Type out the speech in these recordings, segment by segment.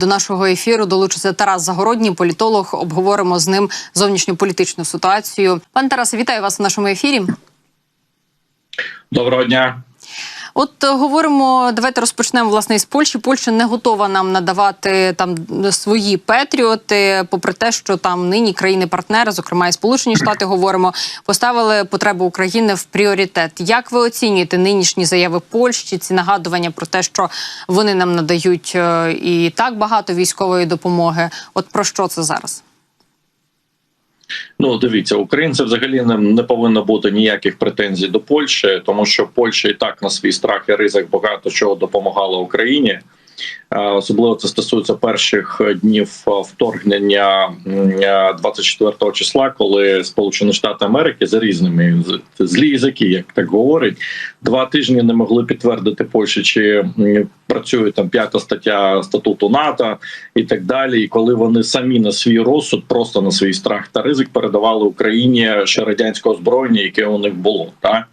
До нашого ефіру долучиться Тарас Загородній, політолог. Обговоримо з ним зовнішньополітичну ситуацію. Пан Тарас, вітаю вас в нашому ефірі. Доброго дня. От е, говоримо, давайте розпочнемо власне із Польщі. Польща не готова нам надавати там свої петріоти, попри те, що там нині країни-партнери, зокрема і Сполучені Штати, говоримо, поставили потребу України в пріоритет. Як ви оцінюєте нинішні заяви Польщі? Ці нагадування про те, що вони нам надають е, і так багато військової допомоги? От про що це зараз? Ну, дивіться, українці взагалі не, не повинно бути ніяких претензій до Польщі, тому що Польща і так на свій страх і ризик багато чого допомагала Україні. Особливо це стосується перших днів вторгнення 24 числа, коли Сполучені Штати Америки за різними злі язики, як так говорить, два тижні не могли підтвердити Польщі, чи працює там п'ята стаття статуту НАТО і так далі. І коли вони самі на свій розсуд, просто на свій страх та ризик передавали Україні ще радянського озброєння, яке у них було так.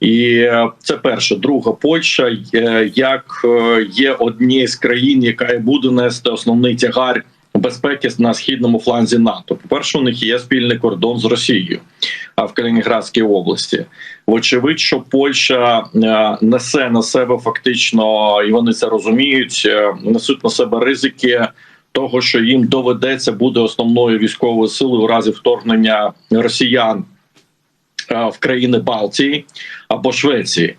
І е, це перше. Друга Польща е, як е, є однією з країн, яка буде нести основний тягар безпеки на східному фланзі НАТО. По перше, у них є спільний кордон з Росією, в Калінінградській області. Вочевидь, що Польща несе на себе фактично, і вони це розуміють, несуть на себе ризики. Того, що їм доведеться буде основною військовою силою у разі вторгнення росіян в країни Балтії або Швеції,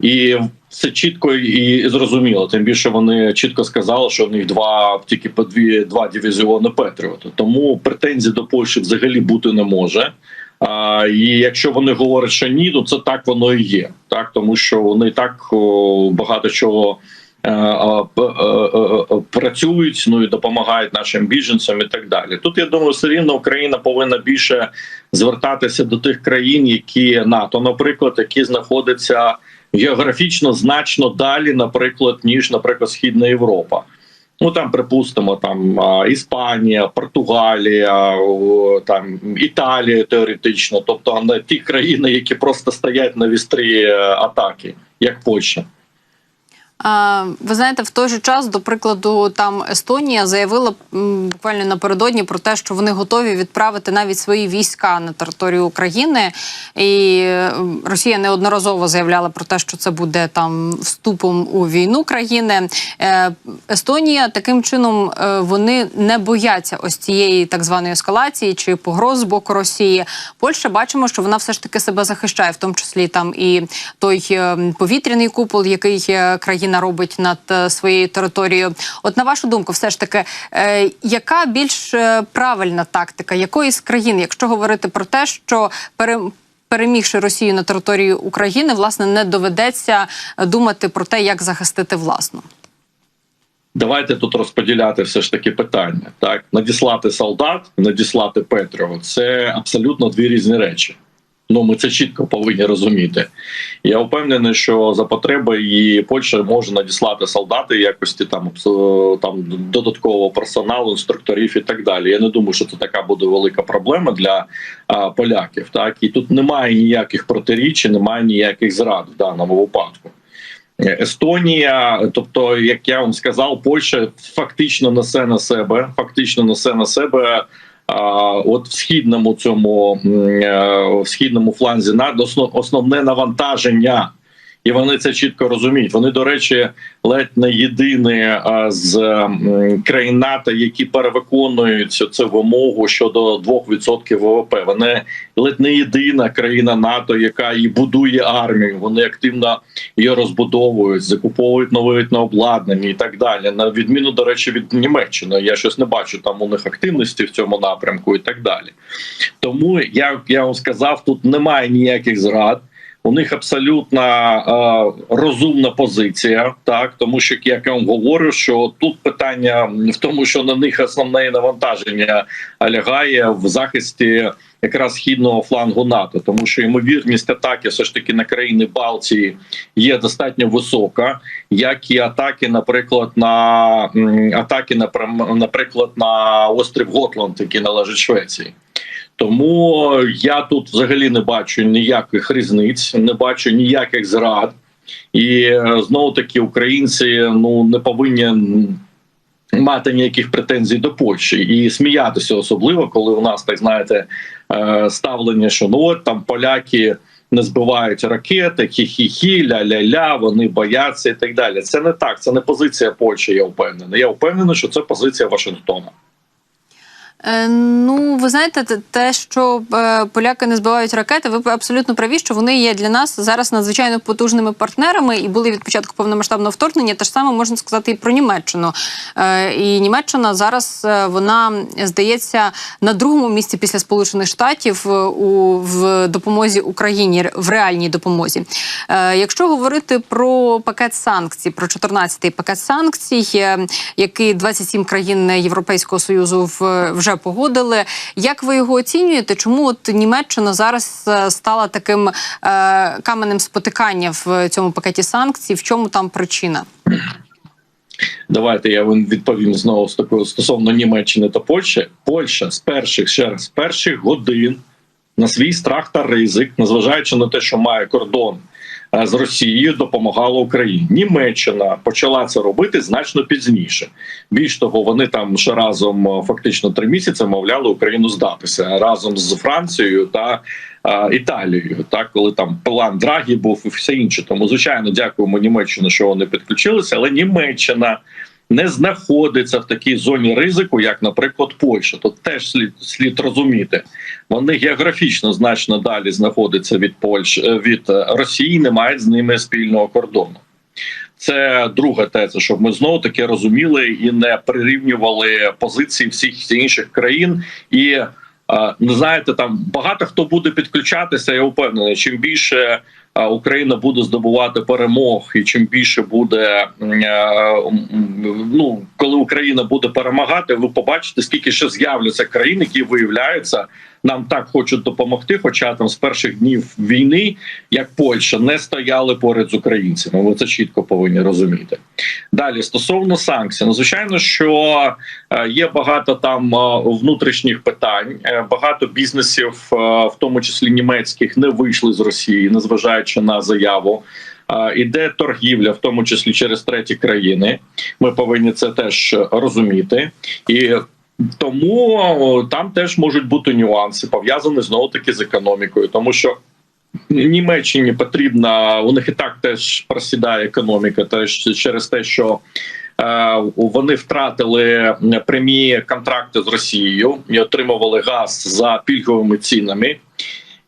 і це чітко і зрозуміло. Тим більше вони чітко сказали, що в них два тільки по дві два дивізіони Петріота. Тому претензій до Польщі взагалі бути не може. А, І якщо вони говорять, що ні, то це так воно і є. Так тому що вони так о, багато чого. Е, е, працюють, ну і допомагають нашим біженцям і так далі. Тут я думаю, все рівно Україна повинна більше звертатися до тих країн, які НАТО, наприклад, які знаходяться географічно значно далі, наприклад, ніж, наприклад, Східна Європа. Ну там припустимо, там Іспанія, Португалія, там Італія теоретично, тобто не ті країни, які просто стоять на вістрі е, атаки, як Польща. Ви знаєте, в той же час, до прикладу, там Естонія заявила буквально напередодні про те, що вони готові відправити навіть свої війська на територію України, і Росія неодноразово заявляла про те, що це буде там вступом у війну країни. Е, Естонія таким чином е, вони не бояться ось цієї так званої ескалації чи погроз з боку Росії. Польща бачимо, що вона все ж таки себе захищає, в тому числі там і той е, повітряний купол, який країна. Україна робить над е, своєю територією. От на вашу думку, все ж таки, е, яка більш е, правильна тактика якої з країн, якщо говорити про те, що пере Перемігши Росію на території України, власне, не доведеться думати про те, як захистити власну. Давайте тут розподіляти все ж таки питання. Так, надіслати солдат, надіслати Петрова це абсолютно дві різні речі. Ну ми це чітко повинні розуміти. Я впевнений, що за потреби і Польща може надіслати солдати якості там там додаткового персоналу, інструкторів і так далі. Я не думаю, що це така буде велика проблема для а, поляків. Так і тут немає ніяких протиріч, немає ніяких зрад в даному випадку. Естонія, тобто, як я вам сказав, Польща фактично несе на себе, фактично несе на себе от в східному цьому е, в східному фланзі на основне навантаження і вони це чітко розуміють. Вони, до речі, ледь не єдині з країн НАТО, які перевиконують цю вимогу щодо 2% ВВП. Вони ледь не єдина країна НАТО, яка і будує армію. Вони активно її розбудовують, закуповують нове обладнання і так далі. На відміну до речі, від Німеччини. Я щось не бачу там у них активності в цьому напрямку і так далі. Тому я, я вам сказав, тут немає ніяких зрад. У них абсолютно е, розумна позиція, так тому що як я вам говорю, що тут питання в тому, що на них основне навантаження лягає в захисті якраз східного флангу НАТО, тому що ймовірність атаки все ж таки на країни Балтії є достатньо висока, як і атаки, наприклад, на атаки на наприклад, на острів Готланд, який належить Швеції. Тому я тут взагалі не бачу ніяких різниць, не бачу ніяких зрад. І е, знову таки українці ну не повинні мати ніяких претензій до Польщі і сміятися, особливо коли у нас так знаєте е, ставлення, що ну от там поляки не збивають ракети, хі-хі-хі, ля-ля-ля, вони бояться і так далі. Це не так, це не позиція Польщі. Я впевнений. Я впевнений, що це позиція Вашингтона. Е, Ну, ви знаєте, те- що е, поляки не збивають ракети, ви абсолютно праві, що вони є для нас зараз надзвичайно потужними партнерами і були від початку повномасштабного вторгнення. Те ж саме можна сказати і про Німеччину. Е, І Німеччина зараз вона здається на другому місці після Сполучених Штатів у в допомозі Україні в реальній допомозі. Якщо говорити про пакет санкцій, про 14-й пакет санкцій, який 27 країн Європейського союзу в- вже погодили. Як ви його оцінюєте? Чому от Німеччина зараз е, стала таким е, каменем спотикання в цьому пакеті санкцій? В чому там причина? Давайте я вам відповім знову з такою стосовно Німеччини та Польщі. Польща з перших ще раз з перших годин на свій страх та ризик, незважаючи на те, що має кордон з Росією, допомагала Україні. Німеччина почала це робити значно пізніше. Більш того, вони там ще разом е, фактично три місяці мовляли Україну здатися разом з Францією та а, Італією. Так, коли там план Драгі був і все інше. Тому звичайно, дякуємо Німеччині, що вони підключилися, але Німеччина. Не знаходиться в такій зоні ризику, як, наприклад, Польща. Тут теж слід слід розуміти. Вони географічно значно далі знаходяться від Польщі е, від е, Росії, не мають з ними спільного кордону. Це друга теза, щоб ми знову таки розуміли і не прирівнювали позиції всіх інших країн. І не знаєте, там багато хто буде підключатися. Я впевнений, чим більше Україна буде здобувати перемог, і чим більше буде е, ну коли Україна буде перемагати, ви побачите, скільки ще з'являться країн, які виявляються. Нам так хочуть допомогти, хоча там з перших днів війни, як Польща, не стояли поряд з українцями. Ви це чітко повинні розуміти. Далі стосовно санкцій, ну звичайно, що е, є багато там е, внутрішніх питань. Е, Багато бізнесів, в тому числі німецьких, не вийшли з Росії, незважаючи на заяву. Іде торгівля, в тому числі через треті країни. Ми повинні це теж розуміти і. Тому там теж можуть бути нюанси пов'язані знову таки з економікою, тому що Німеччині потрібна у них і так теж просідає економіка, теж через те, що е, вони втратили прямі контракти з Росією і отримували газ за пільговими цінами.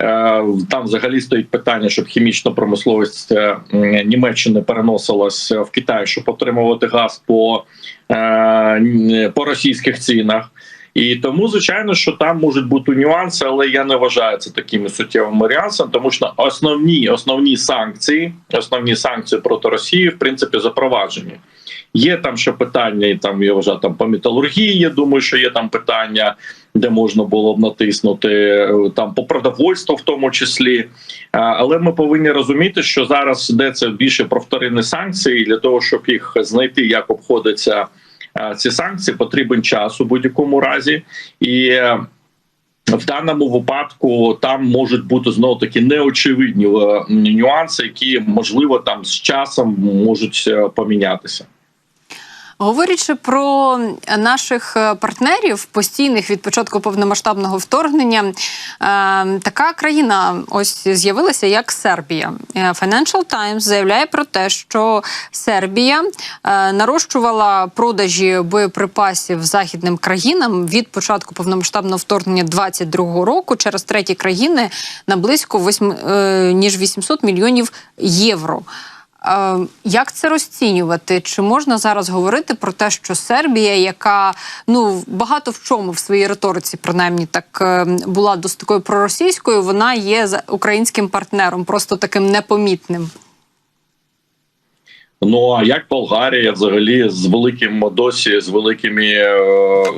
Е, Там взагалі стоїть питання, щоб хімічна промисловість е, Німеччини переносилась в Китай, щоб отримувати газ по, е, по російських цінах. І тому, звичайно, що там можуть бути нюанси, але я не вважаю це такими суттєвими нюансами, тому що основні основні санкції, основні санкції проти Росії, в принципі, запроваджені. Є там ще питання, і там я вважаю, там по металургії. Я думаю, що є там питання, де можна було б натиснути е, там по продовольству, в тому числі. Але ми повинні розуміти, що зараз йдеться більше про вторинні санкції для того, щоб їх знайти, як обходиться ці санкції, потрібен час у будь-якому разі і. е, В даному випадку там можуть бути знову таки неочевидні е, нюанси, які можливо там з часом можуть е, помінятися. Говорячи про наших е, партнерів, постійних від початку повномасштабного вторгнення, е, така країна ось з'явилася як Сербія. Е, Financial Times заявляє про те, що Сербія нарощувала продажі боєприпасів західним країнам від початку повномасштабного вторгнення 22 року через треті країни на близько 8, е, ніж 800 мільйонів євро. Як це розцінювати? Чи можна зараз говорити про те, що Сербія, яка ну багато в чому в своїй риториці, принаймні так е, була досить такою проросійською, вона є українським партнером, просто таким непомітним? Ну а як Болгарія взагалі з великим досі з великими е,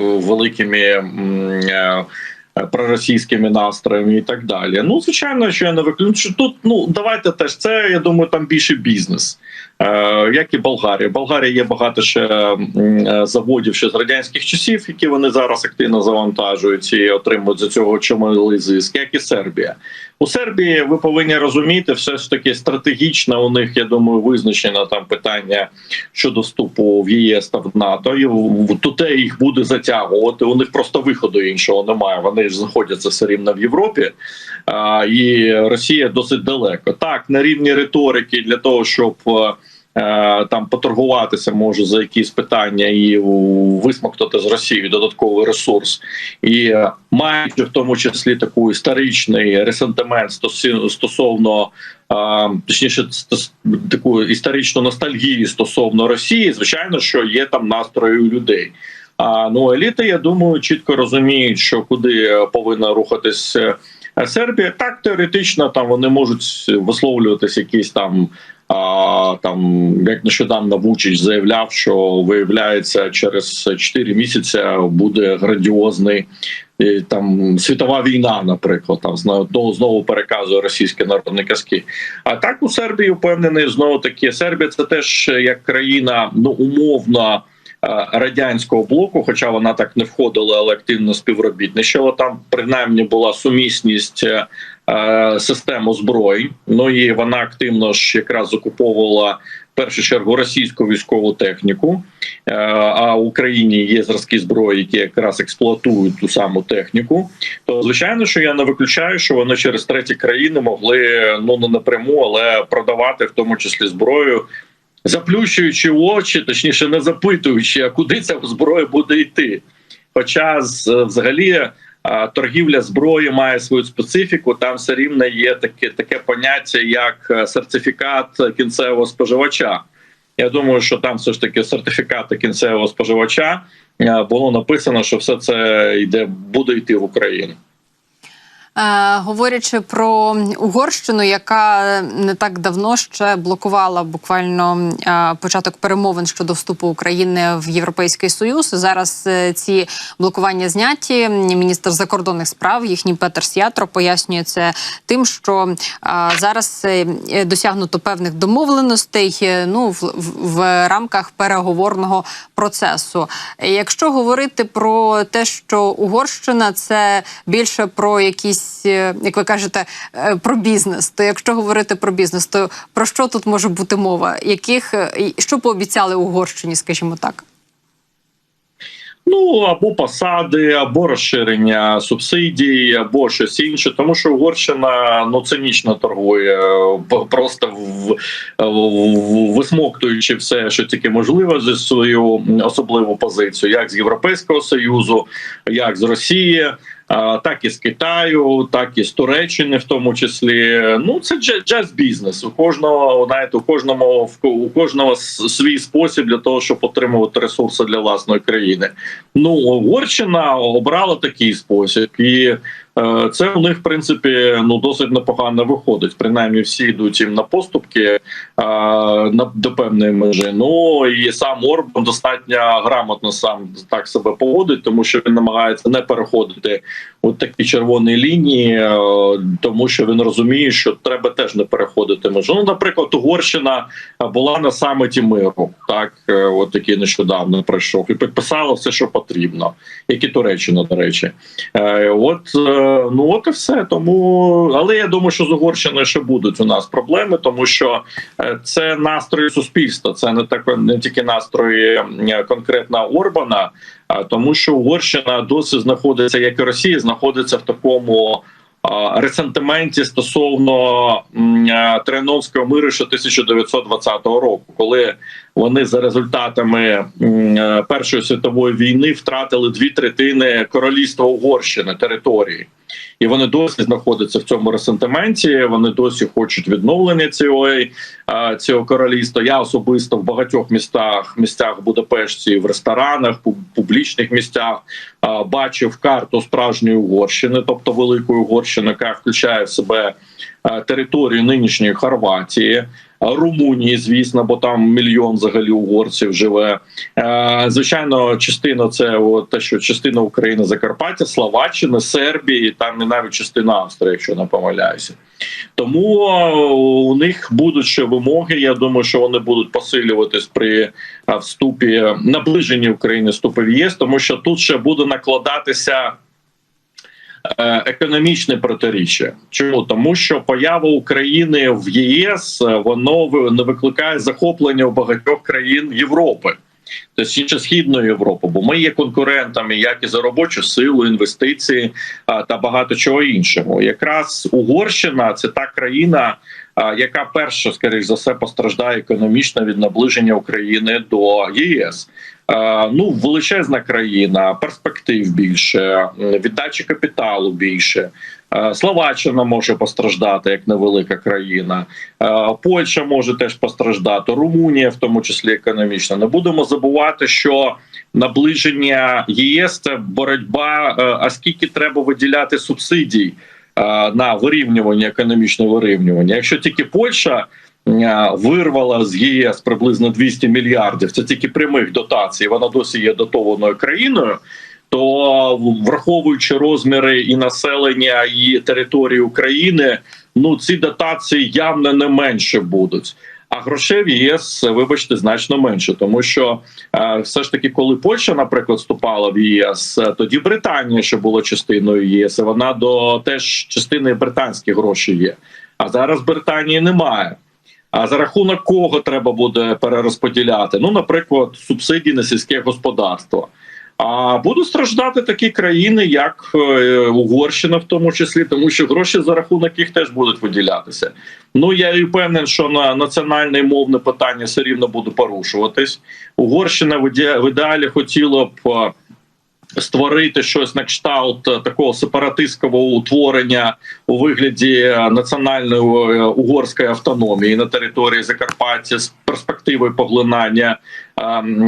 великими е, проросійськими настроями і так далі. Ну звичайно, що я не виключу. Тут ну давайте теж це. Я думаю, там більше бізнес. Е, як і Болгарія. Болгарія є багато ще е, заводів ще з радянських часів, які вони зараз активно завантажують і отримують за цього чималий зиск, як і Сербія. У Сербії ви повинні розуміти, все ж таки стратегічно у них, я думаю, визначено там питання щодо вступу в ЄС та в НАТО. І туте їх буде затягувати. У них просто виходу іншого немає. Вони ж знаходяться все рівно в Європі, а, і Росія досить далеко. Так, на рівні риторики для того, щоб е, там поторгуватися може за якісь питання і висмоктати з Росії додатковий ресурс, і е, маючи в тому числі таку історичний ресентимент стосовно. Точніше, стос- таку історичну ностальгію стосовно Росії, звичайно, що є там настрої у людей. А ну еліти, я думаю, чітко розуміють, що куди е, повинна рухатись е, Сербія. Так теоретично там вони можуть висловлюватись якісь там. А там як нещодавно Вучич заявляв, що виявляється, через 4 місяці буде грандіозний е, там світова війна, наприклад, там знову знову переказує російські народні казки. А так у Сербії впевнений знову таки Сербія це теж як країна ну умовно е, радянського блоку, хоча вона так не входила, але активно співробітничала. Там принаймні була сумісність. Е, е, Систем ну і вона активно ж якраз закуповувала в першу чергу російську військову техніку. Е, А в Україні є зразки зброї, які якраз експлуатують ту саму техніку. То звичайно, що я не виключаю, що вони через треті країни могли ну не напряму, але продавати в тому числі зброю. Заплющуючи очі, точніше, не запитуючи, а куди ця зброя буде йти. Хоча взагалі торгівля зброї має свою специфіку. Там все рівно є таке таке поняття, як е, сертифікат кінцевого споживача. Я думаю, що там все ж таки сертифікати кінцевого споживача е, було написано, що все це йде буде йти в Україну. Е, говорячи про Угорщину, яка не так давно ще блокувала буквально е, початок перемовин щодо вступу України в Європейський Союз. Зараз е, ці блокування зняті. Міністр закордонних справ їхній Петер Сятро пояснює це тим, що зараз досягнуто певних домовленостей ну в, в рамках переговорного процесу. Якщо говорити про те, що Угорщина це більше про якісь, е, як ви кажете, е, про бізнес, то якщо говорити про бізнес, то про що тут може бути мова? Яких е, що пообіцяли Угорщині, скажімо так? Ну або посади, або розширення субсидій, або щось інше, тому що Угорщина ну цинічно торгує, просто в, в, висмоктуючи все, що тільки можливо, за свою особливу позицію, як з Європейського союзу, як з Росії. Так і з Китаю, так і з Туреччини, в тому числі. Ну це джаз бізнес. У кожного знаєте, у кожному у кожного свій спосіб для того, щоб отримувати ресурси для власної країни. Ну Угорщина обрала такий спосіб, і це у них в принципі ну досить непогано виходить. Принаймні, всі йдуть їм на поступки е, на до певної межі. Ну і сам Орбан достатньо грамотно сам так себе поводить, тому що він намагається не переходити от такі червоні лінії, е, тому що він розуміє, що треба теж не переходити межу. Ну, наприклад, Угорщина е, була на саміті миру, так е, от який нещодавно пройшов, і підписала все, що потрібно, як і Туреччина, до речі. Е, От е, ну от і все. Тому, але я думаю, що з Угорщиною ще будуть у нас проблеми, тому що е, це настрої суспільства, це не так не тільки настрої е, конкретно Орбана. А тому, що Угорщина досі знаходиться, як і Росія, знаходиться в такому ресентименті стосовно м, а, Триановського миру ще 1920 року, коли вони за результатами е, Першої світової війни втратили дві третини королівства Угорщини території. І вони досі знаходяться в цьому ресентименті. Вони досі хочуть відновлення цього, е, цього королівства. Я особисто в багатьох містах, місцях Будапешті, в ресторанах, публічних місцях е, бачив карту справжньої Угорщини, тобто великої Угорщини, яка включає в себе територію нинішньої Хорватії. е, Румунії, звісно, бо там мільйон взагалі угорців живе. Е, Звичайно, частина це от, те, що частина України Закарпаття, Словаччини, Сербії, там і навіть частина Австрії, якщо не помиляюся. Тому е, у них будуть ще вимоги. Я думаю, що вони будуть посилюватись при е, вступі наближенні України вступу в ЄС, тому що тут ще буде накладатися. Е, економічне протиріччя. Чому тому, що поява України в ЄС е, воно не викликає захоплення у багатьох країн Європи. Точніше східної Європи, бо ми є конкурентами як і за робочу силу, інвестиції та багато чого іншого. Якраз Угорщина це та країна, яка перша, скоріш за все, постраждає економічно від наближення України до ЄС. Ну, величезна країна, перспектив більше, віддачі капіталу більше. Словаччина може постраждати як невелика країна. Польща може теж постраждати. Румунія, в тому числі економічно. Не будемо забувати, що наближення ЄС це боротьба. е, А скільки треба виділяти субсидій на вирівнювання, економічне вирівнювання? Якщо тільки Польща е, вирвала з ЄС приблизно 200 мільярдів, це тільки прямих дотацій. Вона досі є дотованою країною. То враховуючи розміри і населення, і території України, ну ці дотації явно не менше будуть. А грошей в ЄС, вибачте, значно менше, тому що е, все ж таки, коли Польща, наприклад, вступала в ЄС, е, тоді Британія, що була частиною ЄС, вона до теж частини британських грошей є. А зараз Британії немає. А за рахунок кого треба буде перерозподіляти? Ну, наприклад, субсидії на сільське господарство. А будуть страждати такі країни, як е, Угорщина, в тому числі, тому що гроші за рахунок їх теж будуть виділятися. Ну я і впевнений, що на національне мовне питання все рівно буде порушуватись. Угорщина в ідеалі хотіла б. Створити щось на кшталт е, такого сепаратистського утворення у вигляді національної е, угорської автономії на території Закарпаття з перспективою поглинання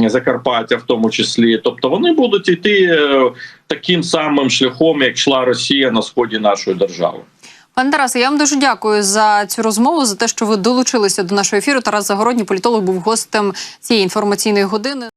е, Закарпаття, в тому числі. Тобто вони будуть йти е, таким самим шляхом, як йшла Росія на сході нашої держави. Пане Тарасе, я вам дуже дякую за цю розмову, за те, що ви долучилися до нашого ефіру. Тарас Загородній, політолог, був гостем цієї інформаційної години.